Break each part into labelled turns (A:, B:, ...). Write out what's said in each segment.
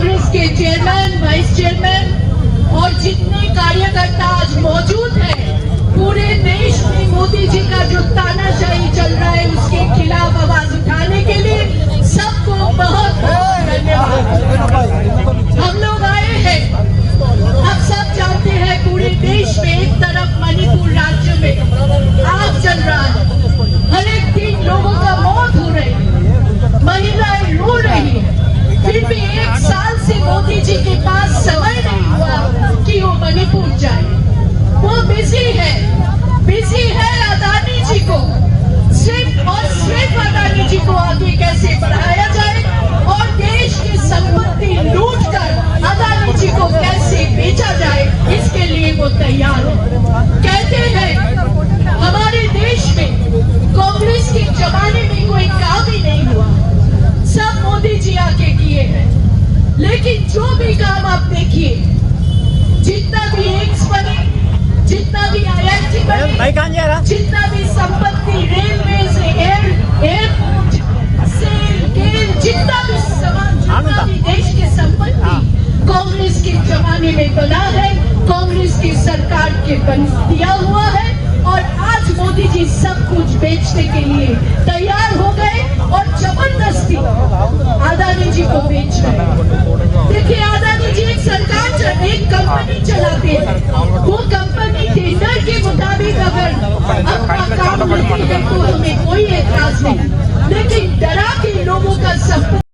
A: कांग्रेस के chairman, vice chairman और जितने कार्यकर्ता आज मौजूद हैं, पूरे देश में मोदी जी का जो तानाशाही चल रहा है, उसके खिलाफ आवाज़ उठाने के लिए सबको बहुत बहुत धन्यवाद। हम लोग आए हैं। हम सब जानते हैं पूरे देश में एक तरफ़ मणिपुर राज्य में आग चल रहा है। हर एक दिन लोगों का मौत हो रही है। महिलाएँ रो रही है। फिर भी एक साल से मोदी जी के पास समय नहीं हुआ कि वो मणिपुर जाए। वो बिज़ी है। बिज़ी है अदानी जी को। सिर्फ़ और सिर्फ़ अदानी जी को आगे कैसे बढ़ाया जाए और देश की संपत्ति लूट कर अदानी जी को कैसे बेचा जाए इसके लिए वो तैयार है कहते हैं हमारे देश में कांग्रेस के जमाने में कोई काम ही नहीं हुआ सब मोदी जी आके किए हैं लेकिन जो भी काम आप देखिए जितना भी एम्स बने जितना भी आई आईआईटी बने जितना भी संपत्ति रेलवे से एयर एयरपोर्ट सेल गेल जितना भी सामान जितना भी देश की संपत्ति कांग्रेस के जमाने में बना है कांग्रेस की सरकार के बन दिया हुआ है। और आज मोदी जी सब कुछ बेचने के लिए तैयार हो गए और ज़बरदस्ती आदानी जी को बेच रहे देखिए, आदानी जी एक सरकार एक कंपनी चलाते हैं। वो कंपनी टेंडर के मुताबिक अगर अपना काम करती है तो हमें कोई एतराज़ नहीं। लेकिन डरा के लोगों का संपत्ति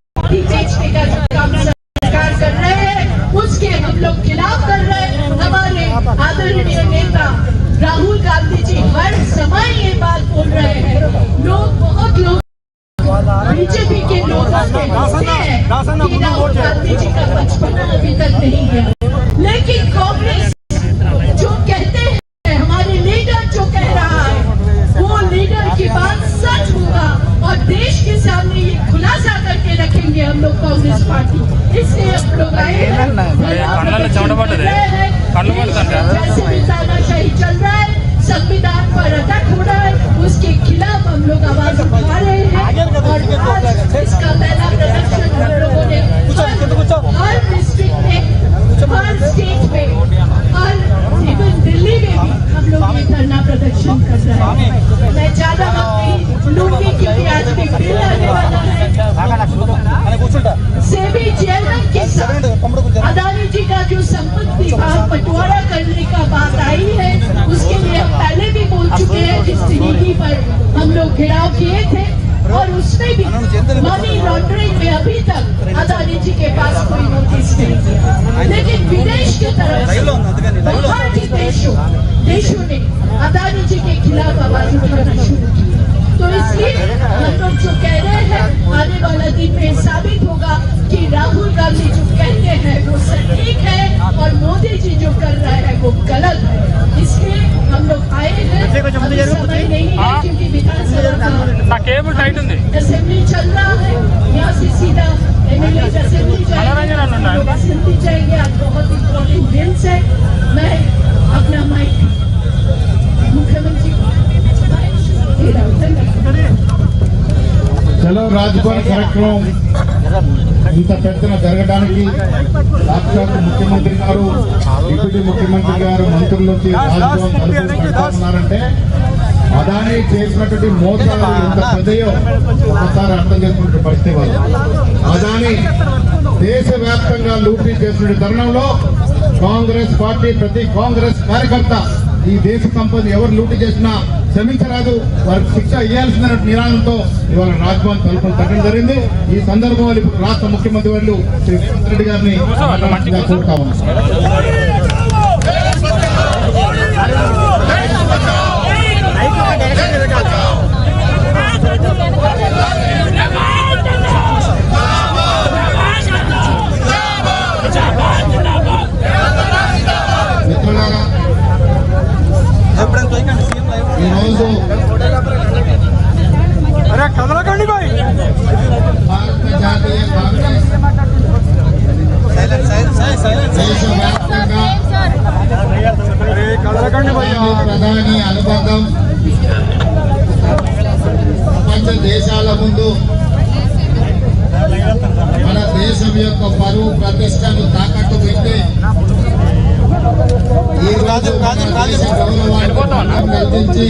B: కేబుల్ టైట్ ఉంది
A: असेंबली चल रहा है यहाँ से सीधा एमएलए असेंबली
B: मनोरंजन
A: जाएंगे
B: होना है।
A: लोग असेंबली जाएंगे आज बहुत इम्पोर्टेंट दिन्स है मैं अपना माइक मुख्यमंत्री को दे रहा हूँ धन्यवाद
C: చలో రాజ్భవన్ కార్యక్రమం ఇంత పెద్దన జరగడానికి సాక్షాత్ ముఖ్యమంత్రి గారు డిప్యూటీ ముఖ్యమంత్రి గారు మంత్రులు వచ్చి రాజ్భవన్ తలుపులు కడతా ఉన్నారంటే అదాని చేసినటువంటి మోసాలు ఎంత పెద్దయో ఒకసారి అర్థం చేసుకునే పరిస్థితి వాళ్ళు. అదాని దేశవ్యాప్తంగా లూటీ చేసిన తరుణంలో కాంగ్రెస్ పార్టీ ప్రతి కాంగ్రెస్ కార్యకర్త ఈ దేశ సంపద ఎవరు లూటీ చేసినా క్షమించరాదు. వారికి శిక్ష ఇవ్వాల్సిన నిరాళంతో ఇవాళ రాజ్భవన్ తలుపులు తగ్గడం జరిగింది. ఈ సందర్భంలో ఇప్పుడు రాష్ట్ర ముఖ్యమంత్రి వర్యులు శ్రీ రేవంత్ రెడ్డి గారిని కోరుతా ఉన్నాం.
D: ప్రధాని
C: అనుబంధం ప్రపంచ దేశాల ముందు మన దేశం యొక్క పరువు ప్రతిష్టను తాకట్టు పెట్టి ఈ రోజు గౌరవాన్ని కల్పించి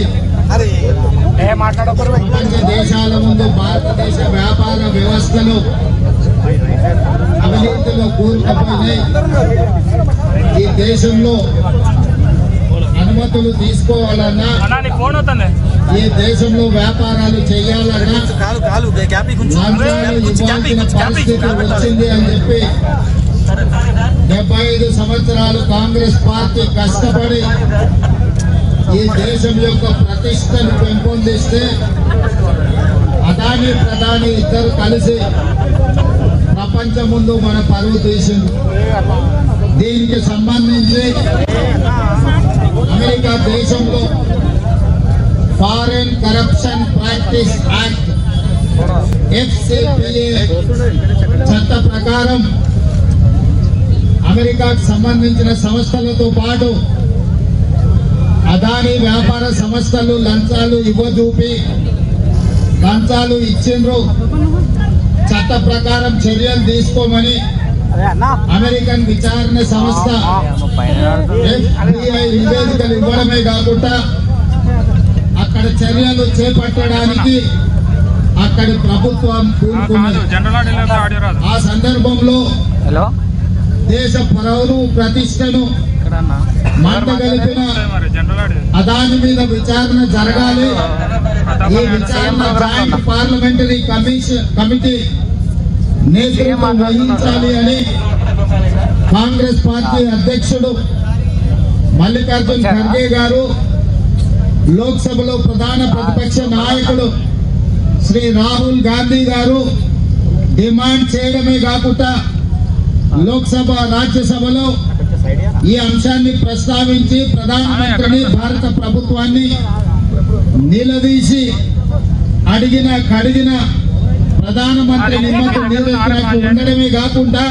C: దేశాల ముందు భారతదేశ వ్యాపార వ్యవస్థలు అవినీతిలో కూరుకుపోయినాయి. ఈ దేశంలో అనుమతులు తీసుకోవాలన్నా ఈ దేశంలో వ్యాపారాలు చేయాలన్నా వచ్చింది అని చెప్పి డెబ్బై ఐదు సంవత్సరాలు కాంగ్రెస్ పార్టీ కష్టపడి ఈ దేశం యొక్క ప్రతిష్టను పెంపొందిస్తే అదాని ప్రధాని ఇద్దరు కలిసి ప్రపంచం ముందు మన పరువు తీసింది దీనికి సంబంధించి అమెరికా దేశంలో foreign corruption practice act FCPA చట్ట ప్రకారం అమెరికాకు సంబంధించిన సంస్థలతో పాటు అదాని వ్యాపార సంస్థలు లంచాలు ఇవ్వజూపి లంచాలు ఇచ్చిండ్రు. చట్ట ప్రకారం చర్యలు తీసుకోమని అమెరికన్ విచారణ సంస్థ నివేదికలు ఇవ్వడమే కాకుండా అక్కడ చర్యలు చేపట్టడానికి అక్కడి ప్రభుత్వం ఆ సందర్భంలో దేశ పౌరు ప్రతిష్టను అదాని మీద విచారణ జరగాలి. ఈ విచారణ జాయింట్ పార్లమెంటరీ కమిషన్ కమిటీ నేతృత్వం వహించాలి అని కాంగ్రెస్ పార్టీ అధ్యక్షుడు మల్లికార్జున్ ఖర్గే గారు లోక్సభలో ప్రధాన ప్రతిపక్ష నాయకుడు శ్రీ రాహుల్ గాంధీ గారు డిమాండ్ చేయడమే కాకుండా లోక్సభ రాజ్యసభలో ఈ అంశాన్ని ప్రస్తావించి ప్రధానమంత్రిని భారత ప్రభుత్వాన్ని నిలదీసి అడిగిన కడిగిన ప్రధానమంత్రి నిమ్మకు నీరెత్తినట్టు ఉండడమే కాకుండా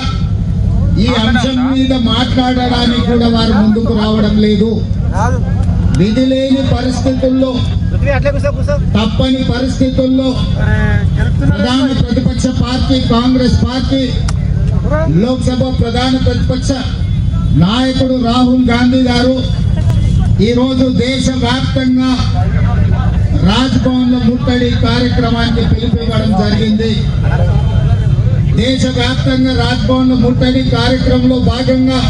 C: ఈ అంశం మీద మాట్లాడడానికి కూడా వారు ముందుకు రావడం లేదు. విధి లేని పరిస్థితుల్లో తప్పని పరిస్థితుల్లో ప్రధాన ప్రతిపక్ష పార్టీ కాంగ్రెస్ పార్టీ లోక్సభ ప్రధాన ప్రతిపక్ష నాయకుడు రాహుల్ గాంధీ గారు ఈరోజు దేశవ్యాప్తంగా రాజ్భవన్లో ముట్టడి కార్యక్రమానికి పిలిపివ్వడం జరిగింది. దేశవ్యాప్తంగా రాజ్భవన్లో ముట్టడి కార్యక్రమంలో భాగంగా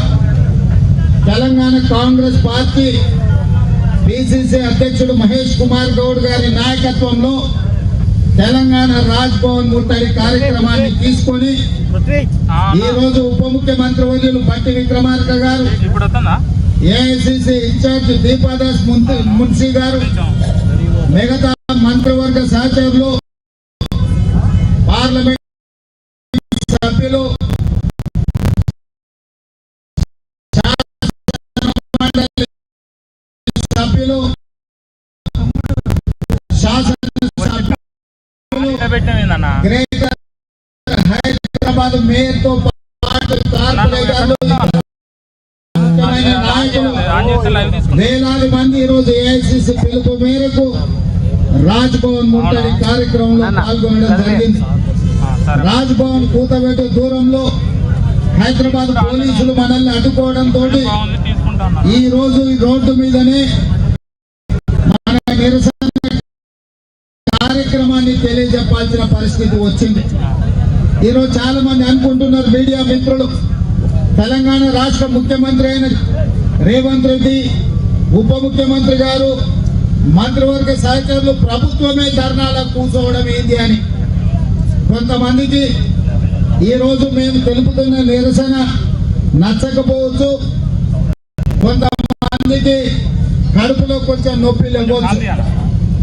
C: తెలంగాణ కాంగ్రెస్ పార్టీ పిసిసి అధ్యక్షుడు మహేష్ కుమార్ గౌడ్ గారి నాయకత్వంలో తెలంగాణ రాజ్ భవన్ ముట్టడి కార్యక్రమాన్ని తీసుకొని ఈ రోజు ఉప ముఖ్యమంత్రి వర్యులు బట్టి విక్రమార్క గారు ఏఐసిసి ఇన్ఛార్జ్ దీపాదాస్ మున్సి- మున్షి గారు మిగతా మంత్రివర్గ సహచరులు పార్లమెంట్ సభ్యులు పాటు కార్పొరేటర్లు
B: తీసుకుంటా
C: వేలాది మంది ఈ రోజు ఏఐసిసి పిలుపు మేరకు రాజ్ భవన్ ముట్టడి కార్యక్రమంలో పాల్గొనడం జరిగింది. రాజ్ భవన్ కూతబెట్టు దూరంలో హైదరాబాద్ పోలీసులు మనల్ని అడ్డుకోవడంతో ఈ రోజు ఈ రోడ్డు మీదనే మన నిరసన కార్యక్రమాన్ని తెలియజెప్పాల్సిన పరిస్థితి వచ్చింది. ఈరోజు చాలా మంది అనుకుంటున్నారు మీడియా మిత్రులు. తెలంగాణ రాష్ట్ర ముఖ్యమంత్రి అయిన రేవంత్ రెడ్డి ఉప ముఖ్యమంత్రి గారు మంత్రివర్గ సహచరులు ప్రభుత్వమే ధర్నాలకు కూర్చోవడం ఏంది అని. కొంతమందికి ఈరోజు మేము తెలుపుతున్న నిరసన నచ్చకపోవచ్చు. కొంతమందికి కడుపులో కొంచెం నొప్పి
B: లేకపోవచ్చు.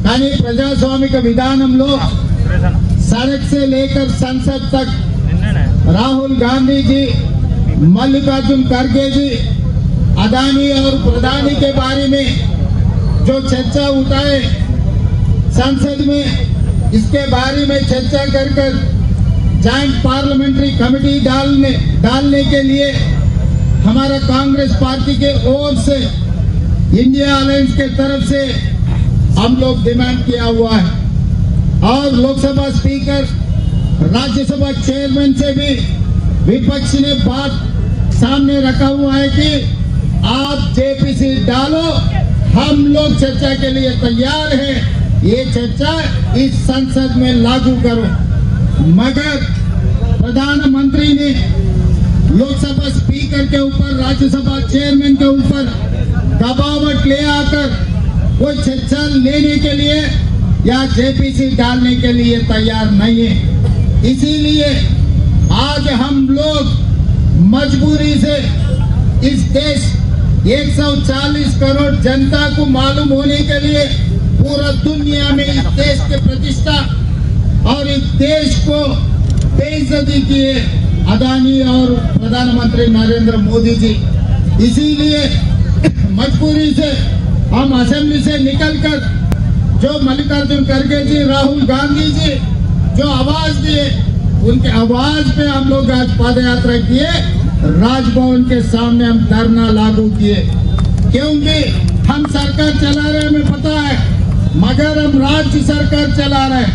C: కానీ ప్రజాస్వామిక విధానంలో सड़क से लेकर संसद तक। राहुल गांधी जी मल्लिकार्जुन खड़गे जी अदानी और प्रधानी के बारे में जो चर्चा उठाए संसद में इसके बारे में चर्चा कर कर जॉइंट पार्लियामेंट्री कमेटी डालने डालने के लिए हमारा कांग्रेस पार्टी के ओर से इंडिया अलायंस के तरफ़ से हम लोग डिमांड किया हुआ है। और लोकसभा स्पीकर, राज्यसभा चेयरमैन से भी विपक्ष ने बात सामने रखा हुआ है कि आप जेपीसी डालो, हम लोग चर्चा के लिए तैयार हैं। ये चर्चा इस संसद में लागू करो। मगर प्रधानमंत्री ने लोकसभा स्पीकर के ऊपर, राज्यसभा चेयरमैन के ऊपर दबावट ले आकर कोई चर्चा लेने के लिए या जेपीसी डालने के लिए तैयार नहीं है। इसीलिए आज हम लोग मजबूरी से इस देश 140 करोड़ जनता को मालूम होने के लिए पूरा दुनिया में इस देश के प्रतिष्ठा और इस देश को बेइज्जती किए अदानी और प्रधानमंत्री नरेंद्र मोदी जी। इसीलिए मजबूरी से हम असेंबली से निकलकर जो मल्लिकार्जुन खड़गे जी राहुल गांधी जी जो आवाज़ दिए उनके आवाज़ पे हम लोग आज पद यात्रा किए। राजभवन के सामने हम धरना लागू किए। क्योंकि हम सरकार चला रहे हमें पता है मगर हम राज्य सरकार चला रहे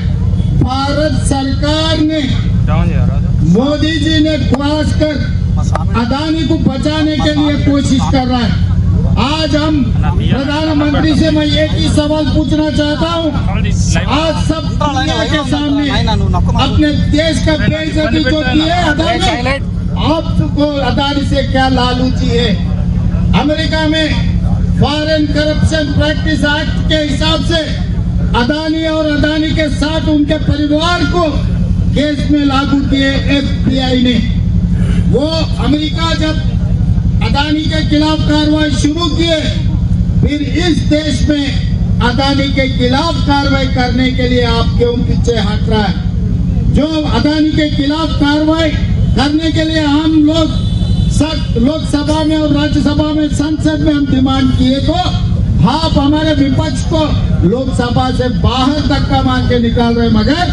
C: भारत सरकार ने मोदी जी ने खास कर अदानी को बचाने के लिए कोशिश कर रहा है। आज हम प्रधानमंत्री से मैं एक ही सवाल पूछना चाहता हूँ। आज सब दुनिया के सामने अपने देश का बेइज्जती जो की है अदानी आपको अदानी से क्या लालूची है? अमेरिका में फॉरेन करप्शन प्रैक्टिस एक्ट के हिसाब से अदानी और अदानी के साथ उनके परिवार को केस में लागू किए एफबीआई ने। वो अमेरिका जब अदानी के खिलाफ कार्रवाई शुरू किए, फिर इस देश में अदानी के खिलाफ कार्रवाई करने के लिए आप क्यों पीछे हट रहा है? जो अदानी के खिलाफ कार्रवाई करने के लिए हम लोग लोकसभा में और राज्यसभा में, संसद में हम डिमांड किए तो आप हमारे विपक्ष को लोकसभा से बाहर धक्का मार के निकाल रहे मगर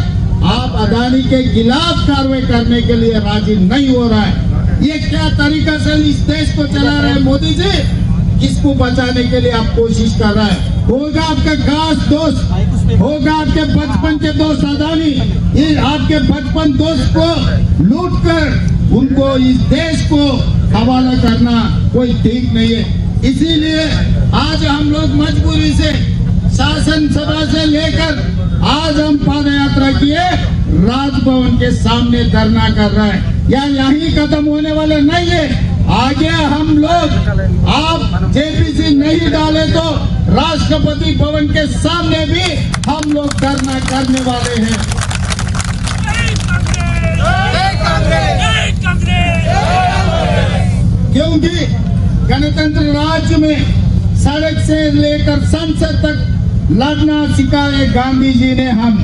C: आप अदानी के खिलाफ कार्रवाई करने के लिए राज़ी नहीं हो रहा है। ये क्या तरीका से इस देश को चला रहे मोदी जी? किसको बचाने के लिए आप कोशिश कर रहे हैं। होगा आपका खास दोस्त, होगा आपके बचपन के दोस्त अदानी ये आपके बचपन दोस्त को लूट कर उनको इस देश को हवाला करना कोई ठीक नहीं है। इसीलिए आज हम लोग मजबूरी से, शासन सभा से लेकर आज हम पद यात्रा किए, राजभवन के सामने धरना कर रहे हैं। या यही खत्म होने वाले नहीं है। आगे हम लोग आप जेपीसी नहीं डाले तो राष्ट्रपति भवन के सामने भी हम लोग धरना करने वाले हैं। क्योंकि गणतंत्र राज्य में सड़क से लेकर संसद तक लड़ना सिखाए गांधी जी ने हम।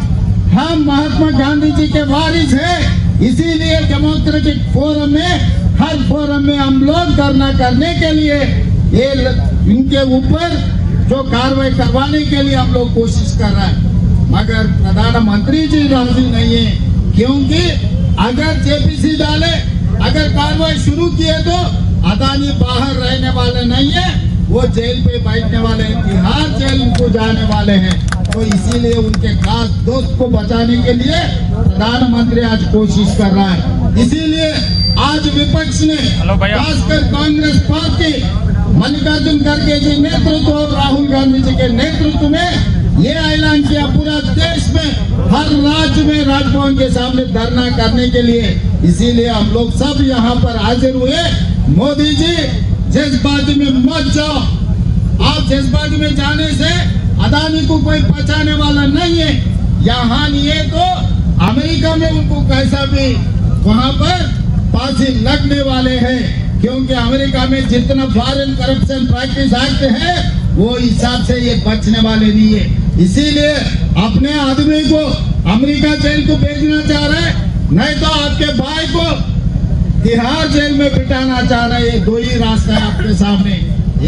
C: हम महात्मा गांधी जी के वारिस हैं। इसीलिए डेमोक्रेटिक फोरम में, हर फोरम में हम लोग धरना करने के लिए, ये इनके ऊपर जो कार्रवाई करवाने के लिए हम लोग कोशिश कर रहे हैं। मगर प्रधानमंत्री जी राज़ी नहीं है, क्योंकि अगर जेपीसी डाले, अगर कार्रवाई शुरू किए तो अदानी बाहर रहने वाले नहीं है। वो जेल पे बैठने वाले हैं तिहाड़ जेल को जाने वाले हैं। तो इसीलिए उनके खास दोस्त को बचाने के लिए प्रधानमंत्री आज कोशिश कर रहा है। इसीलिए आज विपक्ष ने खासकर कांग्रेस पार्टी मल्लिकार्जुन खड़गे जी नेतृत्व और राहुल गांधी जी के नेतृत्व में ये ऐलान किया पूरा देश में हर राज्य में राजभवन के सामने धरना करने के लिए। इसीलिए हम लोग सब यहाँ पर हाजिर हुए। मोदी जी जज्बाती में मत जाओ। आप जज्बाती में जाने से अदानी को कोई बचाने वाला नहीं है। यहाँ है तो अमेरिका में उनको कैसा भी वहाँ पर फांसी लगने वाले हैं। क्योंकि अमेरिका में जितना फॉरेन करप्शन प्रैक्टिस एक्ट है, वो हिसाब से ये बचने वाले नहीं है। इसीलिए अपने आदमी को अमेरिका जेल को भेजना चाह रहे हैं। नहीं तो आपके भाई को तिहार जेल में बिठाना चाह रहे हैं, दो ही रास्ता है आपके सामने।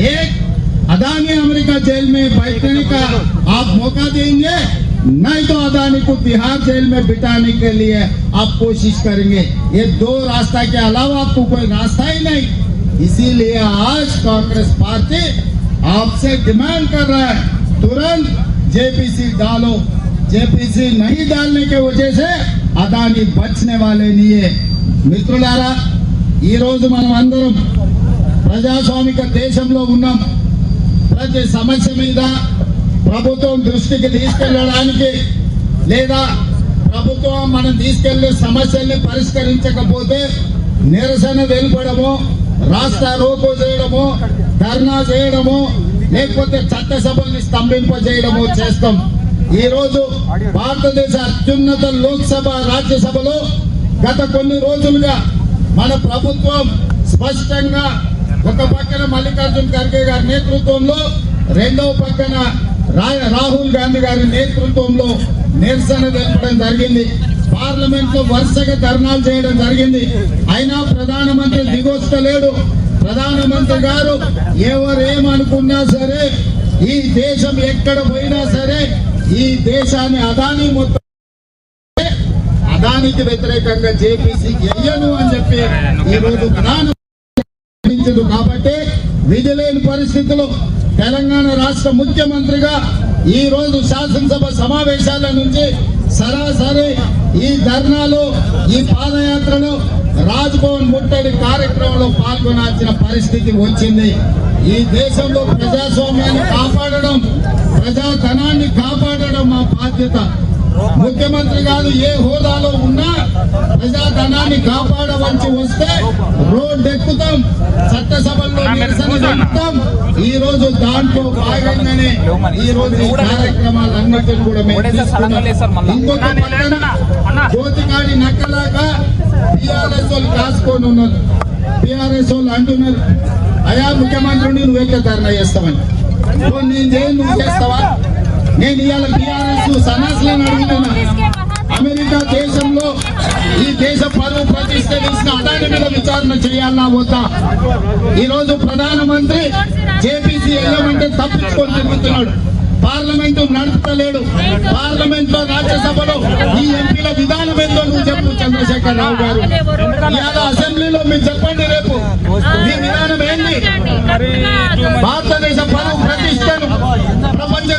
C: एक, अदानी अमेरिका जेल में बैठने का आप मौका देंगे, नहीं तो अदानी को बिहार जेल में बिठाने के लिए आप कोशिश करेंगे। ये दो रास्ता के अलावा आपको कोई रास्ता ही नहीं। इसीलिए आज कांग्रेस पार्टी आपसे डिमांड कर रहा है, तुरंत जेपीसी डालो। जेपीसी नहीं डालने के वजह से अदानी बचने वाले नहीं है। మిత్రులారా ఈరోజు మనం అందరం ప్రజాస్వామిక దేశంలో ఉన్నాం. ప్రతి సమస్య మీద ప్రభుత్వం దృష్టికి తీసుకెళ్ళడానికి లేదా ప్రభుత్వం మనం తీసుకెళ్ళే సమస్యల్ని పరిష్కరించకపోతే నిరసన వెలుపడము రాష్ట్ర రోకో చేయడము ధర్నా చేయడము లేకపోతే చట్టసభల్ని స్తంభింపజేయడము చేస్తాం. ఈరోజు భారతదేశ అత్యున్నత లోక్సభ రాజ్యసభలో గత కొన్ని రోజులుగా మన ప్రభుత్వం స్పష్టంగా ఒక పక్కన మల్లికార్జున్ ఖర్గే గారి నేతృత్వంలో రెండవ పక్కన రా- రాహుల్ గాంధీ గారి నేతృత్వంలో నిరసన తెలపడం జరిగింది. పార్లమెంట్లో వరుసగా ధర్నాలు చేయడం జరిగింది. అయినా ప్రధానమంత్రి దిగొస్తలేడు ప్రధానమంత్రి గారు ఎవరేమనుకున్నా సరే ఈ దేశం ఎక్కడ పోయినా సరే ఈ దేశాన్ని అదాని మొత్తం అదానికి వ్యతిరేకంగా జేపీసీ ఎయ్యను అని చెప్పి ఈ రోజు ప్రధాన నిర్ణయించదు కాబట్టి విధి లేని పరిస్థితుల్లో తెలంగాణ రాష్ట్ర ముఖ్యమంత్రిగా ఈ రోజు శాసనసభ సమావేశాల నుంచి సరాసరి ఈ ధర్నాలో ఈ పాదయాత్రలో రాజ్ భవన్ ముట్టడి కార్యక్రమంలో పాల్గొనాల్సిన పరిస్థితి వచ్చింది. ఈ దేశంలో ప్రజాస్వామ్యాన్ని కాపాడడం ప్రజాధనాన్ని కాపాడడం మా బాధ్యత. ముఖ్యమంత్రి గారు ఏ హోదాలో ఉన్నా ప్రజాధనాన్ని కాపాడవలసి వస్తే రోడ్డు ఎక్కుతాం చట్టసభల్లో నిరసన చెప్తాం. ఈ రోజు దాంట్లో భాగంగానే ఈ రోజు ఈ కార్యక్రమాలన్నిటిని కూడా మేము తీసుకున్నాం. ఇంకొక పక్కన కోతికాడి నక్కలాగా టిఆర్ఎస్ వాళ్ళు కాసుకొని ఉన్నారు. టిఆర్ఎస్ వాళ్ళు అంటున్నారు అయా ముఖ్యమంత్రిని నువ్వెక్క ధర్నా చేస్తావని. నేను చేయను నువ్వు చేస్తావా? నేను ఇవాళ టిఆర్ఎస్ సన్నాసులను అడుగుతున్నా అమెరికా దేశంలో ఈ దేశ పరువు ప్రతిష్ట అదాని మీద విచారణ చేయాలన్నా వద్దా ఈ రోజు ప్రధానమంత్రి జేపీసీ వెళ్ళమంటే తప్పించుకొని తిరుగుతున్నాడు. పార్లమెంటు నడుపుతలేడు. పార్లమెంట్లో రాజ్యసభలో ఈ ఎంపీల విధానం ఏందో నువ్వు చెప్పు చంద్రశేఖర్ రావు గారు. ఇవాళ అసెంబ్లీలో మీరు చెప్పండి రేపు. మీ విధానం ఏంటి భారతదేశ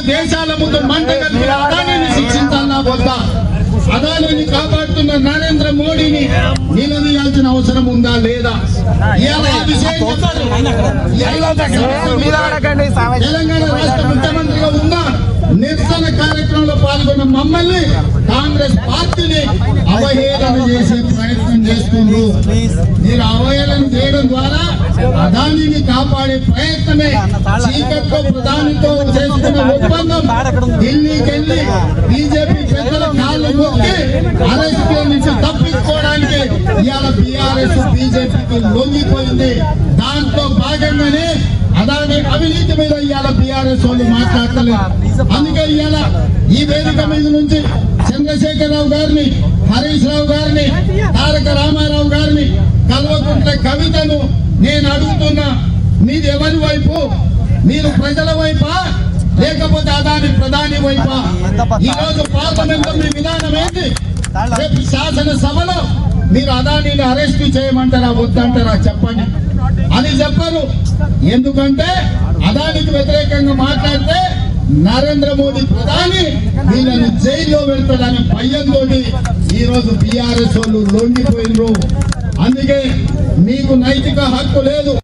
C: దేశాల ముందు మంట కలిపి అదానిని శిక్షించాలన్నా వద్దా అదానిని కాపాడు కాపాడుతున్న నరేంద్ర మోడీని నిలదీయాల్సిన అవసరం ఉందా లేదా? తెలంగాణ రాష్ట్ర ముఖ్యమంత్రిగా ఉన్న నిరసన కార్యక్రమంలో పాల్గొన్న మమ్మల్ని కాంగ్రెస్ పార్టీని అవహేళన చేసే ప్రయత్నం చేస్తుండ్రు. మీరు అవహేళన చేయడం ద్వారా అదానిని కాపాడే ప్రయత్నమే చీకట్లో ప్రధానితో చేసుకున్న ఒప్పందం. ఢిల్లీకి వెళ్ళి బీజేపీ పెద్దల కాళ్ళు మొక్కి అరెస్ట్ నుంచి తప్పించుకోవడానికి ఇవాళ బీఆర్ఎస్ బీజేపీకి లొంగిపోయింది. దాంట్లో భాగంగానే అదాని అవినీతి మీద ఇవాళ బీఆర్ఎస్ వాళ్ళు మాట్లాడతలేదు. అందుకే ఇవాళ ఈ వేదిక మీద నుంచి చంద్రశేఖరరావు గారిని హరీష్ రావు గారిని తారక రామారావు గారిని కల్వకుంట్ల కవితను నేను అడుగుతున్నా. మీది ఎవరి వైపు? మీరు ప్రజల వైపా? లేకపోతే అదాని ప్రధాని వైపా? ఈ రోజు పార్లమెంట్ మీ విధానం ఏంటి? రేపు శాసనసభలో మీరు అదానిని అరెస్ట్ చేయమంటారా వద్దంటారా చెప్పండి. అని చెప్పరు. ఎందుకంటే అదానికి వ్యతిరేకంగా మాట్లాడితే నరేంద్ర మోడీ ప్రధాని వీళ్ళని జైల్లో పెడతాడనే భయంతో ఈరోజు బీఆర్ఎస్ వాళ్ళు లొంగిపోయినరు అందుకే మీకు నైతిక హక్కు లేదు.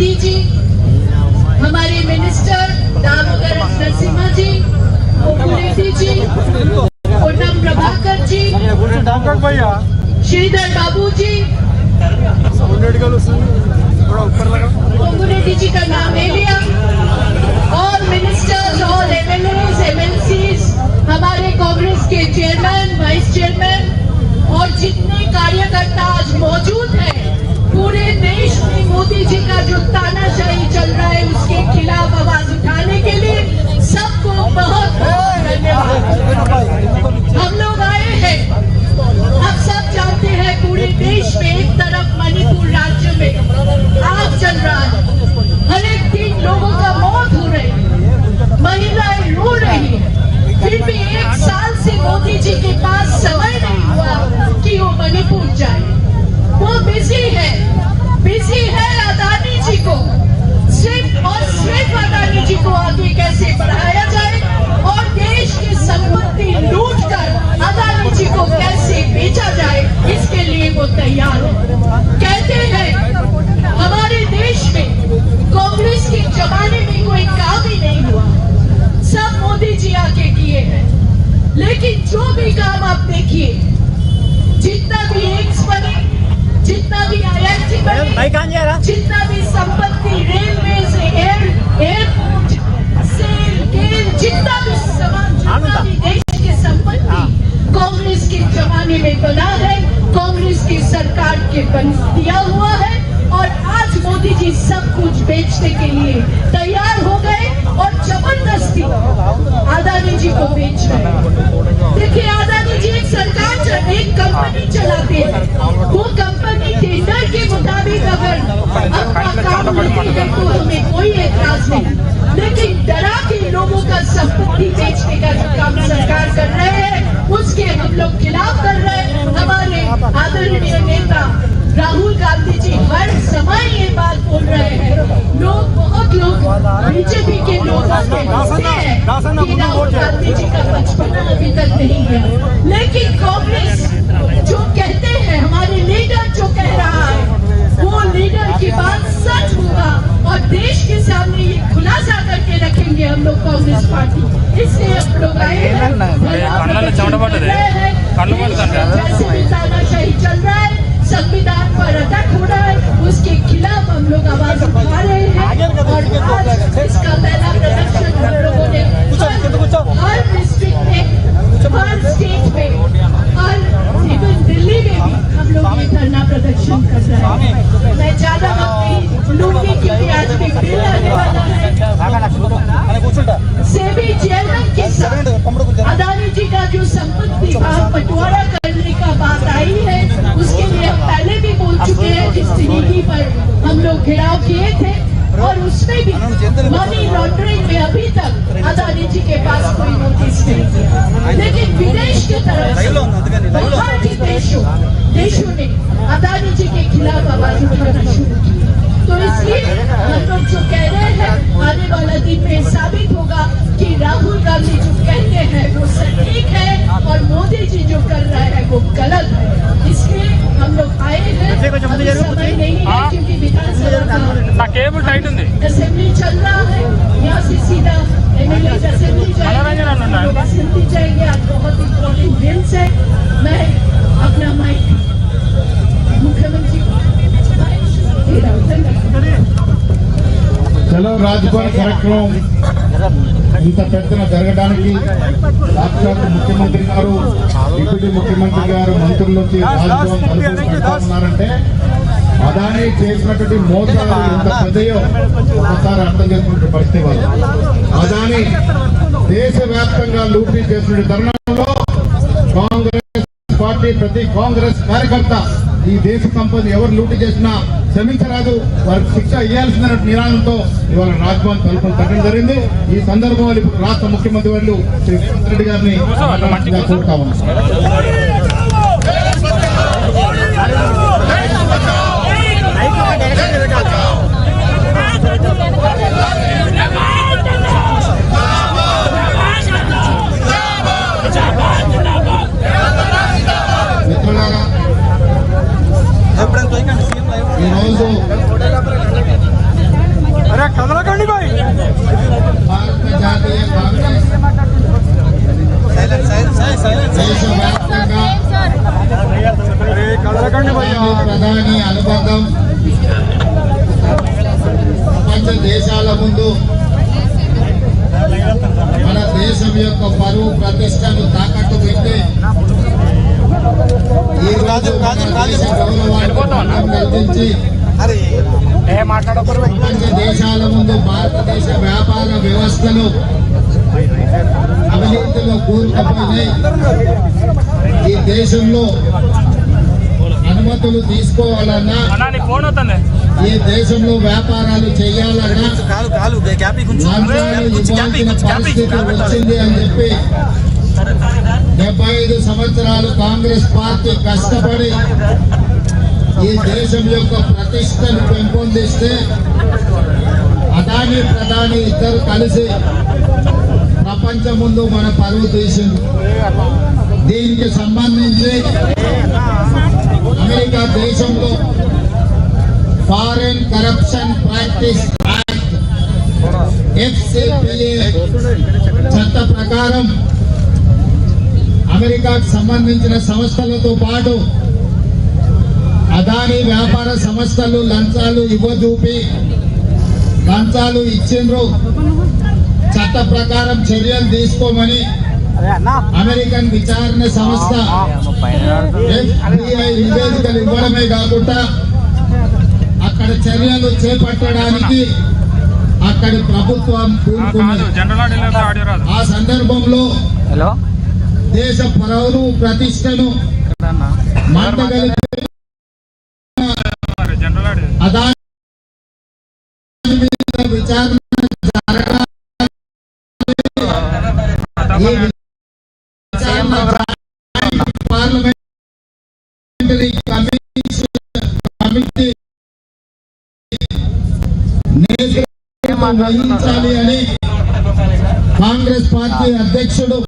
A: भट्टी जी हमारे मिनिस्टर दामोदर नरसिम्हा जी ओपुलेटी जी पूनम प्रभाकर जी श्रीधर बाबू जी पोंगुलेटी जी का नाम ले लिया। और मिनिस्टर्स और एमएलए एमएलसीज हमारे कांग्रेस के चेयरमैन वाइस चेयरमैन और जितने बीजेपी के लोग गांधी जी का अभी तक नहीं है लेकिन कांग्रेस जो कहते हैं हमारे लीडर जो कह रहा है वो लीडर की बात सच होगा और देश के सामने ये खुलासा करके रखेंगे हम लोग कांग्रेस पार्टी इसलिए हम लोग आए हैं जैसे भी चल रहा है संविधान पर अटक हो रहा है उसके खिलाफ हम लोग आवाज़ उठा रहे हैं। और आज इसका पहला प्रदर्शन हम लोगों ने हर डिस्ट्रिक्ट में हर स्टेट में हर इवन दिल्ली में भी हम लोग ये धरना प्रदर्शन कर रहे हैं। मैं ज़्यादा वक्त नहीं लूँगी क्योंकि आज भी बिल आने वाला
C: రాజభవన్ కార్యక్రమం ఇంత పెద్దన జరగడానికి సాక్షాత్ ముఖ్యమంత్రి గారు డిప్యూటీ ముఖ్యమంత్రి గారు మంత్రుల నుంచి ఉన్నారంటే అదాని చేసినటువంటి మోసాలు ఎంత పెద్దయో ఒకసారి అర్థం చేసుకున్న పరిస్థితి వాళ్ళు. అదాని దేశవ్యాప్తంగా లూపీ చేసిన తరుణంలో కాంగ్రెస్ ప్రతి కాంగ్రెస్ కార్యకర్త ఈ దేశ సంపద ఎవరు లూటు చేసినా క్షమించరాదు వారికి శిక్ష ఇవ్వాల్సిన నినాదంతో ఇవాళ రాజ్భవన్ తలుపులు తగ్గడం జరిగింది. ఈ సందర్భంలో ఇప్పుడు రాష్ట్ర ముఖ్యమంత్రి వాళ్ళు శ్రీ రేవంత్ రెడ్డి గారిని కోరుతా ఈ దేశంలో అనుమతులు తీసుకోవాలన్నా ఈ దేశంలో వ్యాపారాలు చేయాలన్నా వచ్చింది అని చెప్పి డెబ్బై ఐదు సంవత్సరాలు కాంగ్రెస్ పార్టీ కష్టపడి ఈ దేశం యొక్క ప్రతిష్టను పెంపొందిస్తే అదానీ ప్రధాని ఇద్దరు కలిసి ప్రపంచం ముందు మన పరువు తీసింది దీనికి సంబంధించి అమెరికా దేశంలో foreign corruption practice act FCPA చట్ట ప్రకారం అమెరికాకు సంబంధించిన సంస్థలతో పాటు అదాని వ్యాపార సంస్థలు లంచాలు ఇవ్వజూపి లంచాలు ఇచ్చిండ్రు. చట్ట ప్రకారం చర్యలు తీసుకోమని అమెరికన్ విచారణ సంస్థ నివేదికలు ఇవ్వడమే కాకుండా అక్కడ చర్యలు చేపట్టడానికి అక్కడి ప్రభుత్వం ఆ సందర్భంలో
D: హలో
C: దేశ పౌరు ప్రతిష్టను విచారణ జరగాలి. నేతృత్వం వహించాలి అని కాంగ్రెస్ పార్టీ అధ్యక్షుడు